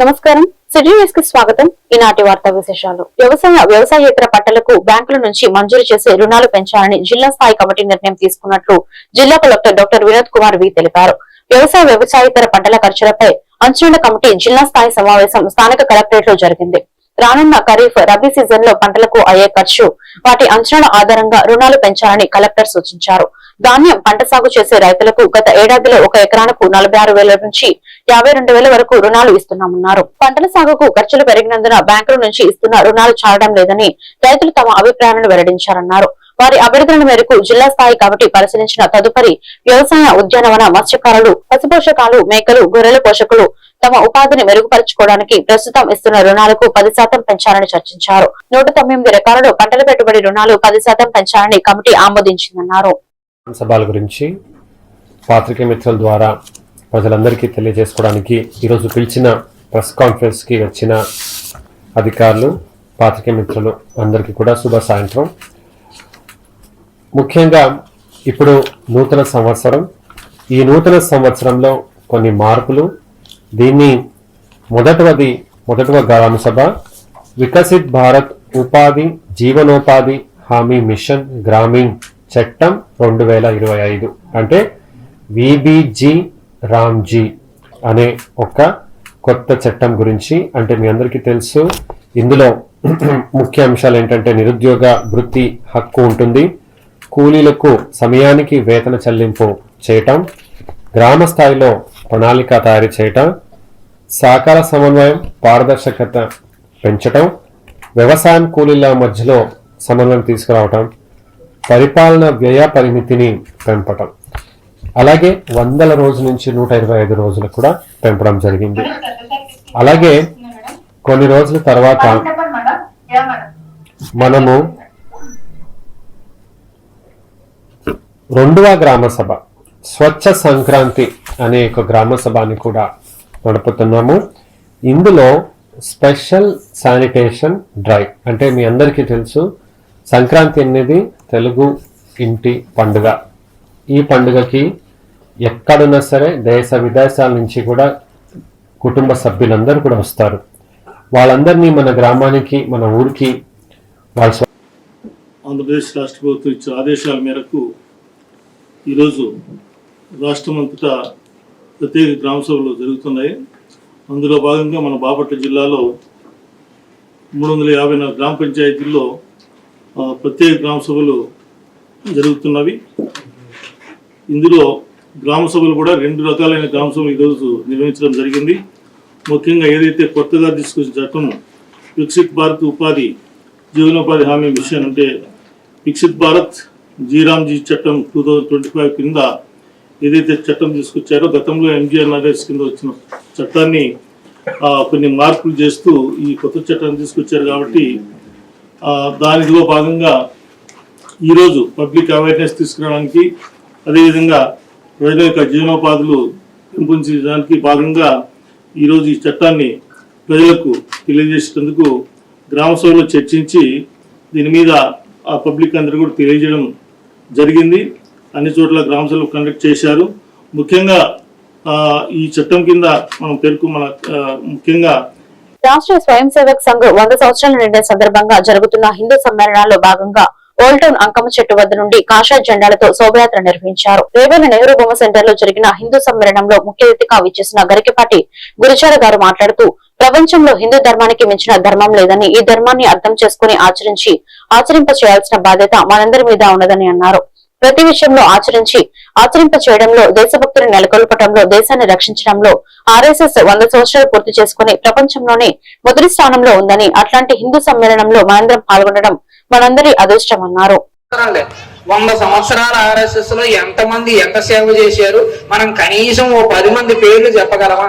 నమస్కారం. సిటీ న్యూస్కి స్వాగతం. ఈనాటి వార్తా విశేషాలు. వ్యవసాయ వ్యవసాయేతర పంటలకు బ్యాంకుల నుంచి మంజూరు చేసే రుణాలు పెంచాలని జిల్లా స్థాయి కమిటీ నిర్ణయం తీసుకున్నట్లు జిల్లా collector doctor Vinod Kumar V తెలిపారు. వ్యవసాయ వ్యవసాయేతర పంటల ఖర్చులపై అంచనాల కమిటీ జిల్లా స్థాయి సమావేశం స్థానిక కలెక్టరేట్లో జరిగింది. రానున్న ఖరీఫ్ రబీ సీజన్లో పంటలకు అయ్యే ఖర్చు వాటి అంచనాల ఆధారంగా రుణాలు పెంచాలని కలెక్టర్ సూచించారు. ధాన్యం పంట సాగు చేసే రైతులకు గత ఏడాదిలో ఒక ఎకరానికి నలభై ఆరు వేల నుంచి యాభై రెండు వేల వరకు రుణాలు ఇస్తున్నామన్నారు. పంటల సాగుకు ఖర్చులు పెరిగినందున బ్యాంకుల నుంచి ఇస్తున్న రుణాలు చాలడం లేదని రైతులు తమ అభిప్రాయాలను వెల్లడించారన్నారు. వారి అభ్యర్థుల మేరకు జిల్లా స్థాయి కమిటీ పరిశీలించిన తదుపరి వ్యవసాయ ఉద్యానవన మత్స్యకారులు పశుపోషకాలు మేకలు గొర్రెల పోషకులు తమ ఉపాధిని మెరుగుపరుచుకోవడానికి ప్రస్తుతం ఇస్తున్న రుణాలకు పది శాతం పెంచాలని చర్చించారు. నూట తొమ్మిది రకాలలో పంటల పెట్టుబడి రుణాలు పది శాతం పెంచాలని కమిటీ ఆమోదించిందన్నారు. సభల గురించి పాత్రికే మిత్రుల ద్వారా ప్రజలందరికీ తెలియజేసుకోవడానికి ఈరోజు పిలిచిన ప్రెస్ కాన్ఫరెన్స్కి వచ్చిన అధికారులు పాత్రికే మిత్రులు అందరికీ కూడా శుభ సాయంత్రం. ముఖ్యంగా ఇప్పుడు నూతన సంవత్సరం. ఈ నూతన సంవత్సరంలో కొన్ని మార్పులు. దీన్ని మొదటవది మొదటవ గ్రామ సభ వికసిత్ భారత్ ఉపాధి జీవనోపాధి హామీ మిషన్ గ్రామీణ్ చట్టం రెండు వేల ఇరవై ఐదు. అంటే విబిజి రామ్జీ అనే ఒక కొత్త చట్టం గురించి అంటే మీ అందరికీ తెలుసు. ఇందులో ముఖ్య అంశాలు ఏంటంటే నిరుద్యోగ వృత్తి హక్కు ఉంటుంది. కూలీలకు సమయానికి వేతన చెల్లింపు చేయటం. గ్రామ స్థాయిలో ప్రణాళిక తయారు చేయటం. సహకార సమన్వయం పారదర్శకత పెంచటం. వ్యవసాయం కూలీల మధ్యలో సమన్వయం తీసుకురావటం. పరిపాలన వ్యయ పరిమితిని పెంపటం. అలాగే వందల రోజుల నుంచి నూట ఇరవై ఐదు రోజులు కూడా పెంపడం జరిగింది. అలాగే కొన్ని రోజుల తర్వాత మనము రెండవ గ్రామ సభ స్వచ్ఛ సంక్రాంతి అనే ఒక గ్రామ సభని కూడా నడుపుతున్నాము. ఇందులో స్పెషల్ శానిటేషన్ డ్రైవ్ అంటే మీ అందరికీ తెలుసు సంక్రాంతి అనేది తెలుగు ఇంటి పండుగ. ఈ పండుగకి ఎక్కడున్నా సరే దేశ విదేశాల నుంచి కూడా కుటుంబ సభ్యులందరూ కూడా వస్తారు. వాళ్ళందరినీ మన గ్రామానికి మన ఊరికి వాళ్ళ ఆంధ్రప్రదేశ్ రాష్ట్ర ప్రభుత్వం ఇచ్చిన ఆదేశాల మేరకు ఈరోజు రాష్ట్రమంతటా ప్రత్యేక గ్రామ సభలు జరుగుతున్నాయి. అందులో భాగంగా మన బాపట్ల జిల్లాలో మూడు వందల యాభై నాలుగు గ్రామ పంచాయతీల్లో ప్రత్యేక గ్రామ సభలు జరుగుతున్నవి. ఇందులో గ్రామ సభలు కూడా రెండు రకాలైన గ్రామ సభలు ఈరోజు నిర్వహించడం జరిగింది. ముఖ్యంగా ఏదైతే కొత్తగా తీసుకొచ్చిన చట్టం వికసిత్ భారత్ ఉపాధి జీవనోపాధి హామీ మిషన్ అంటే వికసిత్ భారత్ జీరామ్జీ చట్టం టూ థౌజండ్ ట్వంటీ ఫైవ్ కింద ఏదైతే చట్టం తీసుకొచ్చారో గతంలో ఎంజీఆర్ఆర్ఎస్ కింద వచ్చిన చట్టాన్ని కొన్ని మార్పులు చేస్తూ ఈ కొత్త చట్టాన్ని తీసుకొచ్చారు కాబట్టి దానిలో భాగంగా ఈరోజు పబ్లిక్ అవేర్నెస్ తీసుకురావడానికి అదేవిధంగా ప్రజల యొక్క జీవనోపాధులు పెంపొందించడానికి భాగంగా ఈరోజు ఈ చట్టాన్ని ప్రజలకు తెలియజేసేందుకు గ్రామ సభలో చర్చించి దీని మీద ఆ పబ్లిక్ అందరూ కూడా తెలియజేయడం జరిగింది. అన్ని చోట్ల గ్రామ సభలు కండక్ట్ చేశారు. ముఖ్యంగా ఈ చట్టం కింద మనం పేర్కొ మన ముఖ్యంగా రాష్ట్ర స్వయం సేవక్ సంఘ్ వంద సంవత్సరాల నిండిన సందర్భంగా జరుగుతున్న హిందూ సమ్మేళనాల్లో భాగంగా ఓల్డ్ టౌన్ అంకమ్మ చెట్టు వద్ద నుండి కాషాయ జెండాలతో శోభయాత్ర నిర్వహించారు. రేవేల నెహ్రూ బొమ్మ సెంటర్లో జరిగిన హిందూ సమ్మేళనంలో ముఖ్య అతిథిగా విచ్చేసిన గరికపాటి గురుచార గారు మాట్లాడుతూ ప్రపంచంలో హిందూ ధర్మానికి మించిన ధర్మం లేదని ఈ ధర్మాన్ని అర్థం చేసుకుని ఆచరించి ఆచరింప చేయాల్సిన బాధ్యత మనందరి మీద ఉన్నదని అన్నారు. ప్రతి విషయంలో ఆచరించి ఆచరింప చేయడంలో దేశభక్తిని నెలకొల్పటంలో దేశాన్ని రక్షించడంలో ఆర్ఎస్ఎస్ వంద సంవత్సరాలు పూర్తి చేసుకుని ప్రపంచంలోనే మొదటి స్థానంలో ఉందని అట్లాంటి హిందూ సమ్మేళనంలో మనందరం పాల్గొనడం మనందరి అదృష్టమన్నారు. అవసరం వంద సంవత్సరాల ఆర్ఎస్ఎస్లో ఎంత మంది ఎంత సేవ చేశారు? మనం కనీసం ఓ పది మంది పేర్లు చెప్పగలమా?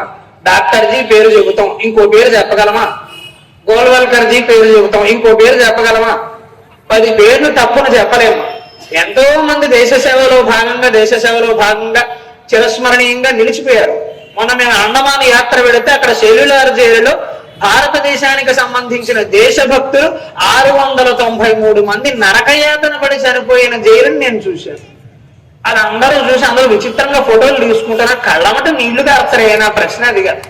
డాక్టర్జీ పేరు చెబుతాం ఇంకో పేరు చెప్పగలమా? గోల్వల్కర్జీ పేరు చెబుతాం ఇంకో పేరు చెప్పగలమా? పది పేర్లు తప్పును చెప్పలేము. ఎంతో మంది దేశ సేవలో భాగంగా దేశ సేవలో భాగంగా చిరస్మరణీయంగా నిలిచిపోయారు. మొన్న మేము అండమాన్ యాత్ర వెళితే అక్కడ సెల్యులార్ జైలులో భారతదేశానికి సంబంధించిన దేశభక్తులు ఆరు వందల తొంభై మూడు మంది నరకయాతన పడి చనిపోయిన జైలుని నేను చూశాను. అది అందరూ చూసి అందరూ విచిత్రంగా ఫోటోలు తీసుకుంటారా. కళ్ళమట నీళ్ళు కాస్తారే నా ప్రశ్న అది కాదు.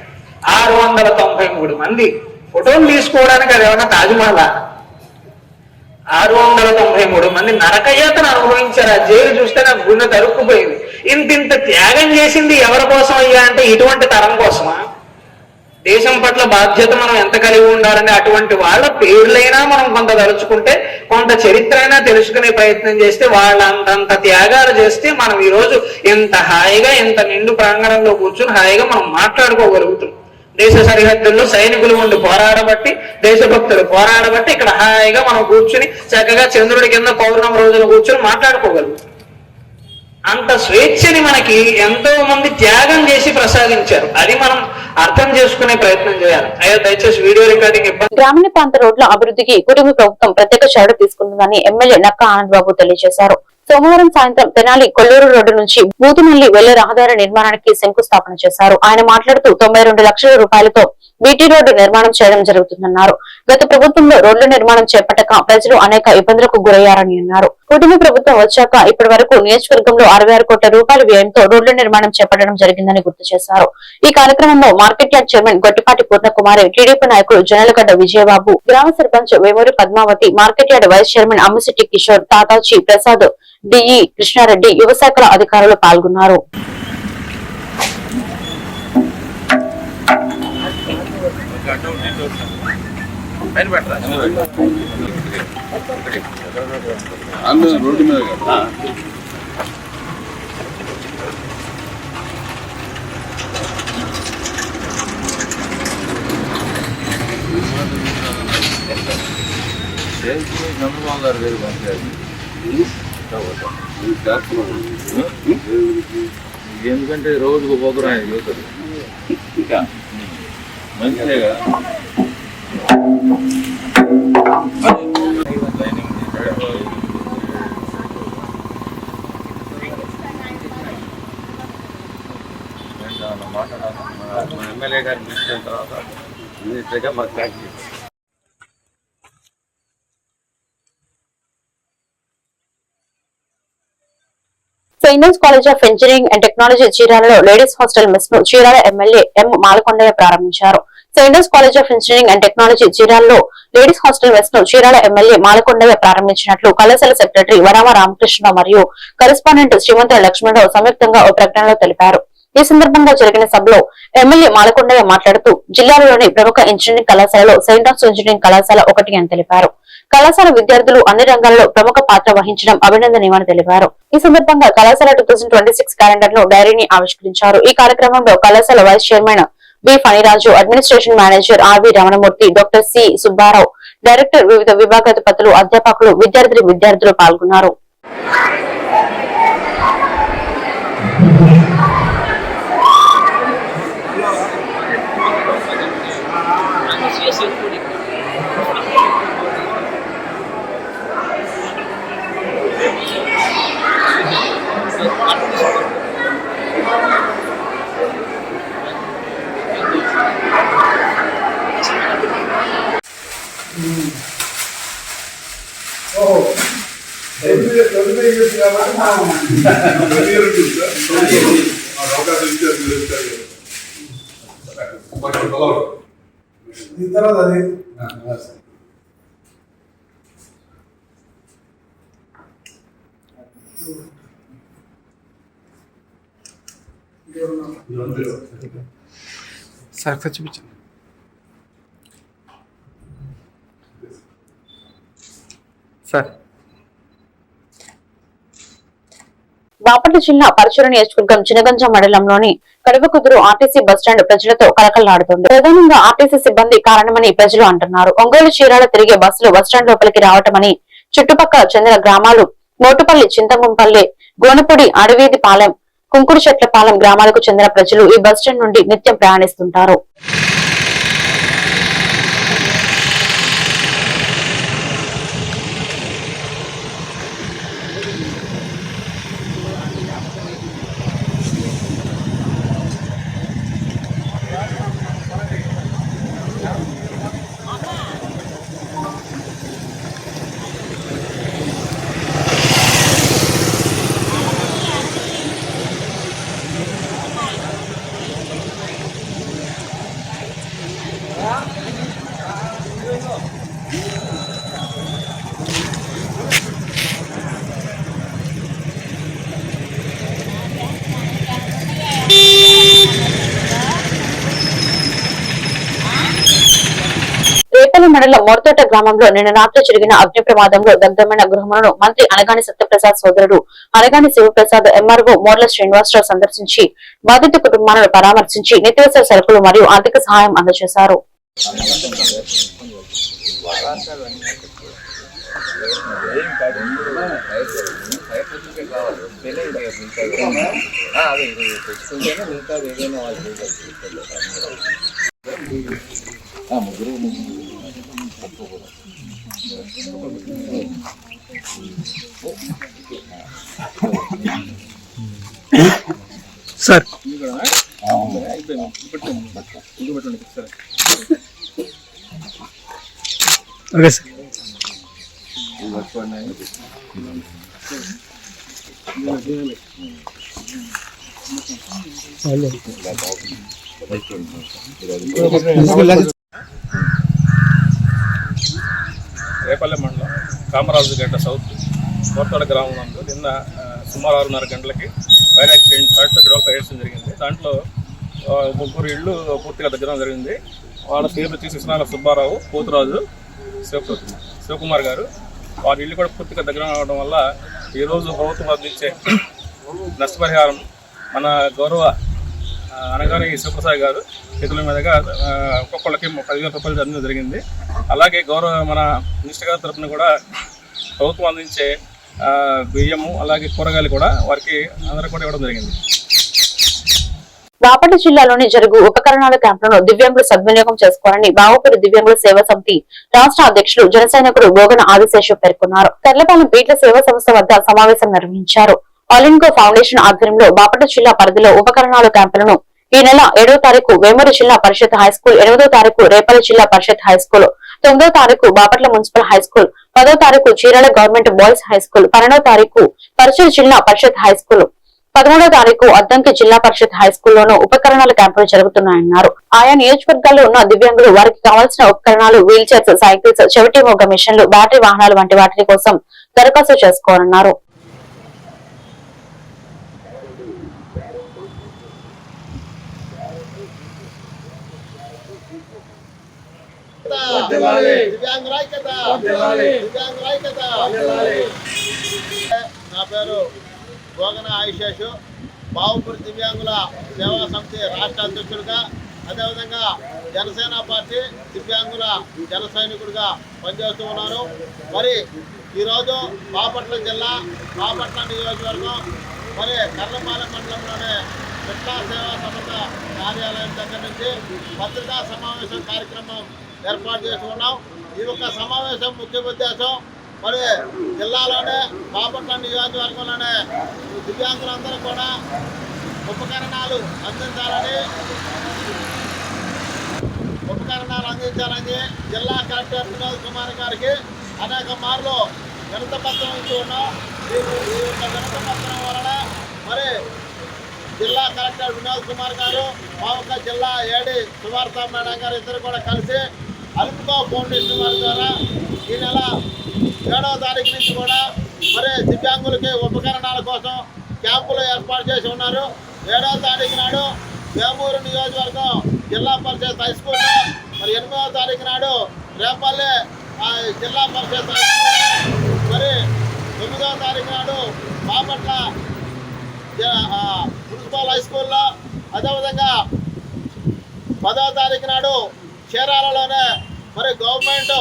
ఆరు వందల తొంభై మూడు మంది ఫోటోలు తీసుకోవడానికి అది ఏమన్నా తాజ్మహలా? ఆరు వందల తొంభై మూడు మంది నరకయాతన అనుభవించారు. ఆ జైలు చూస్తే నాకు గుండె తరుక్కుపోయింది. ఇంత ఇంత త్యాగం చేసింది ఎవరి కోసం అయ్యా అంటే ఇటువంటి తరం కోసమా? దేశం పట్ల బాధ్యత మనం ఎంత కలిగి ఉండాలని అటువంటి వాళ్ళ పేర్లైనా మనం కొంత తలుచుకుంటే కొంత చరిత్ర అయినా తెలుసుకునే ప్రయత్నం చేస్తే వాళ్ళంతంత త్యాగాలు చేస్తే మనం ఈ రోజు ఎంత హాయిగా ఎంత నిండు ప్రాంగణంలో కూర్చుని హాయిగా మనం మాట్లాడుకోగలుగుతున్నాం. దేశ సరిహద్దుల్లో సైనికులు ఉండి పోరాడబట్టి దేశభక్తులు పోరాడబట్టి ఇక్కడ హాయిగా మనం కూర్చుని చక్కగా చంద్రుడి కింద పౌర్ణమ రోజున కూర్చుని మాట్లాడుకోగలుగుతాం అంత స్వేచ్ఛని మనకి ఎంతో మంది త్యాగం చేసి ప్రసాదించారు. అది మనం అర్థం చేసుకునే ప్రయత్నం చేయాలి. అయ్యో దయచేసి వీడియో రికార్డింగ్ ఇబ్బంది. గ్రామీణ ప్రాంత రోడ్ల అభివృద్ధికి కుటుంబ ప్రభుత్వం ప్రత్యేక చర్య తీసుకుంటుందని ఎమ్మెల్యే నక్క ఆనంద్ బాబు తెలియజేశారు. సోమవారం సాయంత్రం తెనాలి కొల్లూరు రోడ్డు నుంచి బూతుమల్లి వెళ్ళే రహదారి నిర్మాణానికి శంకుస్థాపన చేశారు. ఆయన మాట్లాడుతూ తొంభై రెండు లక్షల రూపాయలతో బీటీ రోడ్డు నిర్మాణం చేయడం జరుగుతుందన్నారు. గత ప్రభుత్వంలో రోడ్ల నిర్మాణం చేపట్టక ప్రజలు అనేక ఇబ్బందులకు గురయ్యారని అన్నారు. కుటుంబ ప్రభుత్వం వచ్చాక ఇప్పటి వరకు నియోజకవర్గంలో అరవై ఆరు కోట్ల రూపాయల వ్యయంతో రోడ్ల నిర్మాణం చేపట్టడం జరిగిందని గుర్తు చేశారు. ఈ కార్యక్రమంలో market yard chairman Gottipati Purnakumari TDP నాయకులు జనలగడ్డ విజయబాబు గ్రామ sarpanch Vemuri Padmavathi market yard vice chairman Ammasetti Kishore Tataji Prasad DE Krishnareddy యువశాఖల అధికారులు పాల్గొన్నారు. అందరూ రోడ్డు మీద కదా. చంద్రబాబు గారు వేరు పంచాయతీ. ఎందుకంటే రోజుకు పోకురా యువతలు. ఇంకా మంచిదే మాట్లాడాలి మా ఎమ్మెల్యే గారిని పిలిచిన తర్వాత నీట్గా మాకు tax Saint College of Engineering and Technology చీరాలలో ladies hostel మెస్ను చీరాల ఎమ్మెల్యే ఎం మాలకొండయ్య ప్రారంభించారు. Saint College of Engineering and Technology చీరాలలో ladies hostel మెస్ను చీరాల ఎమ్మెల్యే మాలకొండయ్య ప్రారంభించినట్లు కళాశాల సెక్రటరీ వరామ రామకృష్ణ మరియు కరెస్పాండెంట్ శ్రీమంత లక్ష్మణరావు సంయుక్తంగా ఓ ప్రకటనలో తెలిపారు. ఈ సందర్భంగా జరిగిన సభలో ఎమ్మెల్యే మాలకొండయ్య మాట్లాడుతూ జిల్లాలోని ప్రముఖ ఇంజనీరింగ్ కళాశాలలో సెయింట్ ఆఫ్ ఇంజనీరింగ్ కళాశాల ఒకటి అని తెలిపారు. కళాశాల విద్యార్థులు అన్ని రంగాల్లో ప్రముఖ పాత్ర వహించడం అభినందనీయమని తెలిపారు. ఈ సందర్భంగా కళాశాల టూ థౌసండ్ ట్వంటీ సిక్స్ క్యాలెండర్లో డైరీని ఆవిష్కరించారు. ఈ కార్యక్రమంలో కళాశాల vice chairman B Phaniraju administration manager RV Ramanamurthy doctor C Subbarao director వివిధ విభాగాధిపతులు అధ్యాపకులు విద్యార్థులు విద్యార్థులు పాల్గొన్నారు. veriyor ya var mı? Veriyorum yoksa. Avukatı bir tane görebilirler ya. Bakın dolar. Bir tara da değil. Sarkacı bir tane. Sir. Bapatla జిల్లా పరచూరు నియోజకవర్గం చినగంజ మండలంలోని Kadavakuduru RTC bus stand ప్రజలతో కలకలాడుతుంది ప్రధానంగా ఆర్టీసీ సిబ్బంది కారణమని ప్రజలు అంటున్నారు. ఒంగోలు చీరాల తిరిగే బస్సులు బస్టాండ్ లోపలికి రావటమని చుట్టుపక్కల చెందిన గ్రామాలు మోటుపల్లి చింతగుంపల్లి గోనపూడి అడవీది పాలెం కుంకుడు చెట్లపాలెం గ్రామాలకు చెందిన ప్రజలు ఈ బస్టాండ్ నుండి నిత్యం ప్రయాణిస్తుంటారు. మండలం మోర్తోట గ్రామంలో నిన్న రాత్రి జరిగిన అగ్ని ప్రమాదంలో దగ్ధమైన గృహములను మంత్రి అనగాని సత్యప్రసాద్ సోదరుడు అనగాని శివప్రసాద్ ఎంఆర్ఓ మోర్ల శ్రీనివాసరావు సందర్శించి బాధిత కుటుంబాలను పరామర్శించి నిత్యావసర సరుకులు మరియు ఆర్థిక సహాయం అందజేశారు. ముగ్గురు సార్ ఓకే సార్ రేపల్లె మండలం కామరాజు గంట సౌత్ కోర్తాడ గ్రామం నందు నిన్న సుమారు ఆరున్నర గంటలకి ఫైర్ యాక్సిడెంట్ షార్ట్ సర్క్యూట్ వల్ల ఫైర్ యాక్సిడెంట్ జరిగింది. దాంట్లో ముగ్గురు ఇళ్ళు పూర్తిగా దగ్గర జరిగింది. వాళ్ళ పేరు వచ్చి శిశునాల సుబ్బారావు పోతురాజు శివ శివకుమార్ గారు. వారి ఇల్లు కూడా పూర్తిగా దగ్గర అవడం వల్ల ఈరోజు ప్రభుత్వం అందించే నష్టపరిహారం మన గౌరవ అనగానే శివప్రసాద్ గారు చేతుల మీదుగా ఒక్కొక్కళ్ళకి పదివేల రూపాయలు అందించడం జరిగింది. అలాగే గౌరవ మన మినిస్టర్ గారి తరఫున కూడా ప్రభుత్వం అందించే బియ్యము అలాగే కూరగాయలు కూడా వారికి అందరూ కూడా ఇవ్వడం జరిగింది. బాపట్ల జిల్లాలోని జరుగు ఉపకరణాల క్యాంపులను దివ్యాంగులు సద్వినియోగం చేసుకోవాలని బావపూరి దివ్యాంగుల సేవా సమితి రాష్ట్ర అధ్యక్షులు జనసైనికుడు గోగన ఆదిశేషు పేర్కొన్నారు. తెల్లపాలెం పీట్ల సేవా సంస్థ వద్ద సమావేశం నిర్వహించారు. ఆల్ ఇండియా ఫౌండేషన్ ఆధ్వర్యంలో బాపట్ల జిల్లా పరిధిలో ఉపకరణాల క్యాంపులను ఈ నెల ఏడో తారీఖు వేమూరు జిల్లా పరిషత్ హై స్కూల్ ఎనిమిదో తారీఖు రేపల్లి జిల్లా పరిషత్ హై స్కూల్ తొమ్మిదో తారీఖు బాపట్ల మున్సిపల్ హై స్కూల్ పదో తారీఖు Chirala government boys high school పన్నెండో తారీఖు పరిషత్ జిల్లా పరిషత్ హై స్కూల్ పదమూడో తారీఖు అద్దంకి జిల్లా పరిషత్ హై స్కూల్లోనూ ఉపకరణాల క్యాంపులు జరుగుతున్నాయన్నారు. ఆయా నియోజకవర్గాల్లో ఉన్న దివ్యాంగులు వారికి కావాల్సిన ఉపకరణాలు వీల్ చైర్స్ సైకిల్స్ చెవిటి మొగ్గ మిషన్లు బ్యాటరీ వాహనాలు వంటి వాటి కోసం దరఖాస్తు చేసుకోవాలన్నారు. నా పేరు గోగన ఆయుషేషు. బావుపూరి దివ్యాంగుల సేవా సమితి రాష్ట్ర అధ్యక్షుడిగా అదేవిధంగా జనసేన పార్టీ దివ్యాంగుల జన సైనికుడిగా పనిచేస్తూ ఉన్నాను మరి ఈరోజు బాపట్ల జిల్లా బాపట్ల నియోజకవర్గం మరి కర్లపాలెం మండలంలోని పిట్లా సేవా సంస్థ కార్యాలయం దగ్గర నుంచి పత్రికా సమావేశం కార్యక్రమం ఏర్పాటు చేసుకున్నాం ఈ యొక్క సమావేశం ముఖ్య ఉద్దేశం మరి జిల్లాలోనే బాపట్ల నియోజకవర్గంలోనే దివ్యాంగులందరూ కూడా ఉపకరణాలు అందించాలని ఉపకరణాలు అందించాలని జిల్లా కలెక్టర్ వినోద్ కుమార్ గారికి అనేక మార్లు వినతపత్రం ఇచ్చి ఉన్నాం. ఈ యొక్క వినత పత్రం వలన మరి జిల్లా కలెక్టర్ వినోద్ కుమార్ గారు మా యొక్క జిల్లా ఏడి సువార్త మేడం గారు ఇద్దరు కూడా కలిసి అల్పుకో ఫౌండేషన్ వారి ద్వారా ఈ నెల ఏడవ తారీఖు నుంచి కూడా మరి దివ్యాంగులకి ఉపకరణాల కోసం క్యాంపులు ఏర్పాటు చేసి ఉన్నారు. ఏడవ తారీఖు నాడు వేమూరు నియోజకవర్గం జిల్లా పరిషత్ హై స్కూల్లో మరి ఎనిమిదవ తారీఖు నాడు రేపల్లె జిల్లా పరిషత్ హై స్కూల్లో మరి తొమ్మిదవ తారీఖు నాడు బాపట్ల మున్సిపల్ హై స్కూల్లో అదేవిధంగా పదవ తారీఖు నాడు చీరాలలోనే మరి government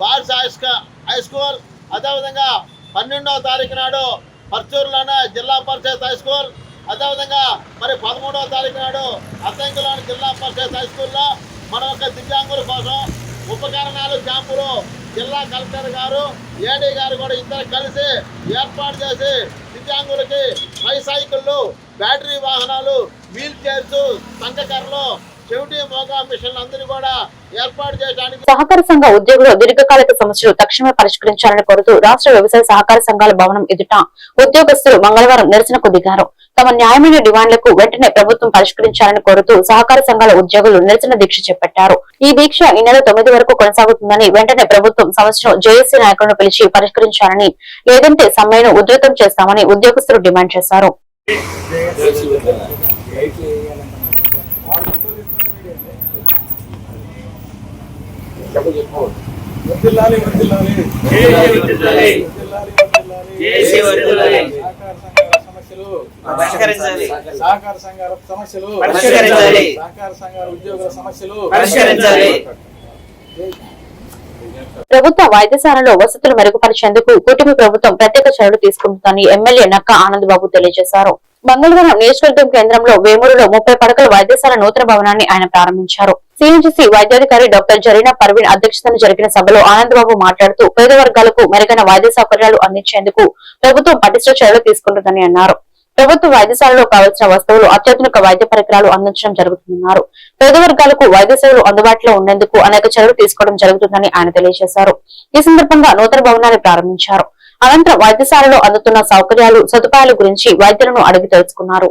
boys high school- high school అదేవిధంగా పన్నెండవ తారీఖు నాడు పర్చూరులోనే జిల్లా పరిషత్ హై స్కూల్ అదేవిధంగా మరి పదమూడవ తారీఖు నాడు అద్దంకిలోని జిల్లా పరిషత్ హై స్కూల్లో మన యొక్క దివ్యాంగుల కోసం ఉపకరణాలు క్యాంపులు జిల్లా కలెక్టర్ గారు ఏడీ గారు కూడా ఇద్దరు కలిసి ఏర్పాటు చేసి దివ్యాంగులకి ట్రైసైకిళ్ళు బ్యాటరీ వాహనాలు వీల్ చైర్స్ సంఘకర్రలు చెవిటి మోగా మిషన్లు అందరూ కూడా సహకార సంఘ ఉద్యోగులు దీర్ఘకాలిక సమస్యలు తక్షణమే పరిష్కరించాలని కోరుతూ రాష్ట్ర వ్యవసాయ సహకార సంఘాల భవనం ఎదుట ఉద్యోగస్తులు మంగళవారం నిరసనకు దిగారు. తమ న్యాయమైన డిమాండ్లకు వెంటనే ప్రభుత్వం పరిష్కరించాలని కోరుతూ సహకార సంఘాల ఉద్యోగులు నిరసన దీక్ష చేపట్టారు. ఈ దీక్ష ఈ నెల తొమ్మిది వరకు కొనసాగుతుందని వెంటనే ప్రభుత్వం సమస్యను జేఏసీ నాయకులను పిలిచి పరిష్కరించాలని లేదంటే సమ్మెను ఉధృతం చేస్తామని ఉద్యోగస్తులు డిమాండ్ చేశారు. వర్ధిల్లాలి వర్ధిల్లాలి సమస్యలు సహకార సంఘాల సమస్యలు సహకార సంఘాల ఉద్యోగుల సమస్యలు ప్రభుత్వ వైద్యశాలలో వసతులు మెరుగుపరిచేందుకు కూటమి ప్రభుత్వం ప్రత్యేక చర్యలు తీసుకుంటుందని ఎమ్మెల్యే నక్క ఆనంద్ బాబు తెలియజేశారు. మంగళవారం నియోజకవర్గం కేంద్రంలో వేమూరులో ముప్పై పడకల వైద్యశాల నూతన భవనాన్ని ఆయన ప్రారంభించారు. సిఎంజిసి వైద్యాధికారి డాక్టర్ జరీనా పర్వీన్ అధ్యక్షతన జరిగిన సభలో ఆనందబాబు మాట్లాడుతూ పేద వర్గాలకు మెరుగైన వైద్య సౌకర్యాలు అందించేందుకు ప్రభుత్వం పటిష్ట చర్యలు తీసుకుంటుందని అన్నారు. ప్రభుత్వ వైద్యశాలలో కావలసిన వస్తువులు అత్యాధునిక వైద్య పరికరాలు అందించడం జరుగుతుందన్నారు. పేద వర్గాలకు వైద్య సేవలు అందుబాటులో ఉండేందుకు అనేక చర్యలు తీసుకోవడం జరుగుతుందని ఆయన తెలియజేశారు. ఈ సందర్భంగా నూతన భవనాన్ని ప్రారంభించారు. అనంతరం వైద్యశాలలో అందుతున్న సౌకర్యాలు సదుపాయాల గురించి వైద్యులను అడిగి తెలుసుకున్నారు.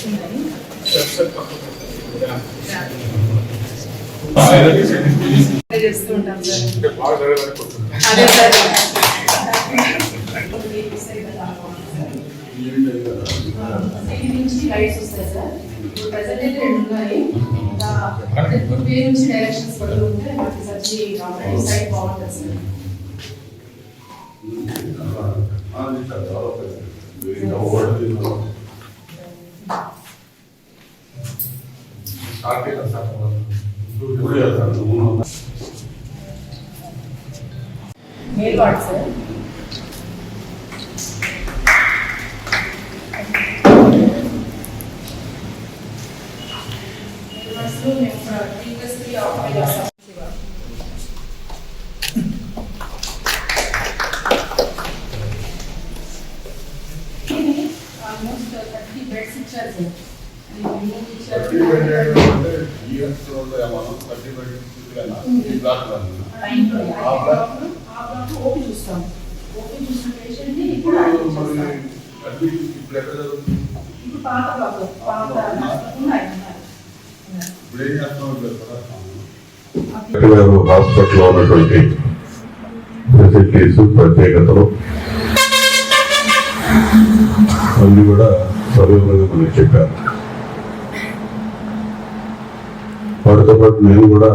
ఇవ్వండి మేడం ఇప్పుడు చూడండి లైట్స్ వస్తాయి సార్ ఇప్పుడు ప్రజెంట్ అయితే రెండు ఉన్నాయి ఇంకా పేరు నుంచి డైరెక్షన్స్ పడుతూ ఉంటే మనకి సర్జరీ ఆల్రెడీ సైట్ బాగుంటుంది sir male ward sir previously almost thirty beds ఇచ్చారు సార్ అది మూడు ఇచ్చారు టైంలో ఆ బ్లాక్ ఓపీ చూస్తాం ఓపీ చూసిన పేషెంట్ని ఇప్పుడు admit చేస్తాం. ఇప్పుడు పాత బ్లాక్ పాత ఉన్నాయి ఉన్నాయి గారు హాస్పిటల్లో ఉన్నటువంటి ఫెసిలిటీస్ ప్రత్యేకతలు అన్ని కూడా సవివరంగా మనకి చెప్పారు. వాటితో పాటు నేను కూడా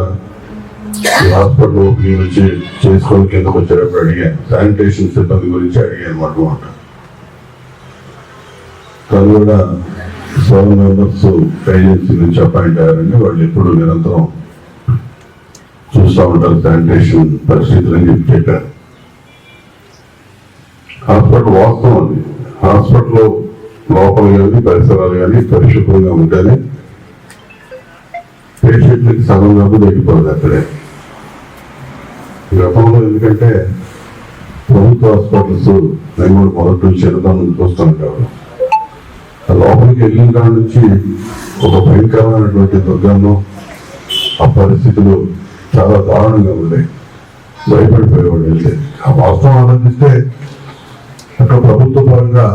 ఈ హాస్పిటల్ ఓపెనింగ్ నుంచి చేసుకొని కిందకు వచ్చేటప్పుడు అడిగాను శానిటేషన్ సిబ్బంది గురించి అడిగాను అనమాట తను కూడా సెవెన్ మెంబర్స్ ఏజెన్సీ నుంచి అపాయింట్ అయ్యారండి వాళ్ళు ఎప్పుడు నిరంతరం చూస్తూ ఉంటారు శానిటేషన్ పరిస్థితులు అని చెప్పి చెప్పారు. హాస్పిటల్ వాస్తవం అది. హాస్పిటల్ లోపల కానీ పరిసరాలు కానీ పరిశుభ్రంగా ఉంటేనే పేషెంట్లకి సగం డబ్బు తగ్గిపోదు అక్కడే. గతంలో ఎందుకంటే ప్రభుత్వ హాస్పిటల్స్ నేను కూడా మొదటి నుంచి వెళ్దాం చూస్తాను కాబట్టి. లోపలికి వెళ్ళిన కాడ నుంచి ఒక భయంకరమైనటువంటి దుర్గంధం ఆ పరిస్థితులు చాలా దారుణంగా ఉన్నాయి భయపడిపోయేవాడు వెళ్తే. ఆ వాస్తవం ఆలోచిస్తే అక్కడ ప్రభుత్వ పరంగా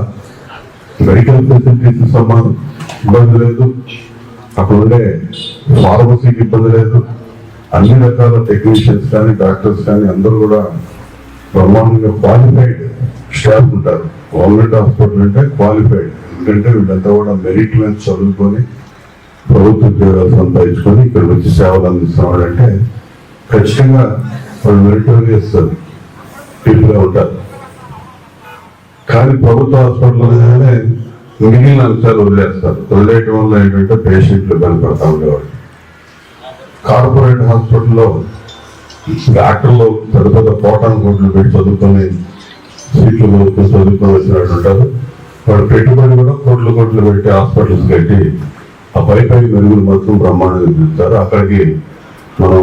మెడికల్ ఫెసిలిటీస్ సమానం ఇబ్బంది లేదు. అక్కడ ఉండే ఫార్మసీకి ఇబ్బంది లేదు. అన్ని రకాల టెక్నీషియన్స్ కానీ డాక్టర్స్ కానీ అందరూ కూడా బ్రహ్మాండంగా క్వాలిఫైడ్ స్టాఫ్ ఉంటారు. గవర్నమెంట్ హాస్పిటల్ అంటే క్వాలిఫైడ్ ఎందుకంటే వీళ్ళంతా కూడా మెరిట్ మీద చదువుకొని ప్రభుత్వ ఉద్యోగాలు సంపాదించుకొని ఇక్కడికి వచ్చి సేవలు అందిస్తున్నాడంటే ఖచ్చితంగా వాళ్ళు మెరిటోరియస్ పీపుల్ ఉంటారు కానీ ప్రభుత్వ హాస్పిటల్లోనే మిగిలిన అంశాలు వదిలేస్తారు. వదిలేయటం వల్ల ఏంటంటే పేషెంట్లు ఇబ్బంది పడతా ఉండేవాళ్ళు. కార్పొరేట్ హాస్పిటల్లో డాక్టర్లు పెద్ద పెద్ద కోటాను కోట్లు పెట్టి చదువుకొని సీట్లు కొనుక్కొని చదువుకొని వచ్చినట్టు ఉంటారు. వాళ్ళు పెట్టుబడి కూడా కోట్లు కోట్లు పెట్టి హాస్పిటల్స్ కట్టి ఆ పై పై మెరుగులు మొత్తం బ్రహ్మాండంగా చూస్తారు అక్కడికి మనం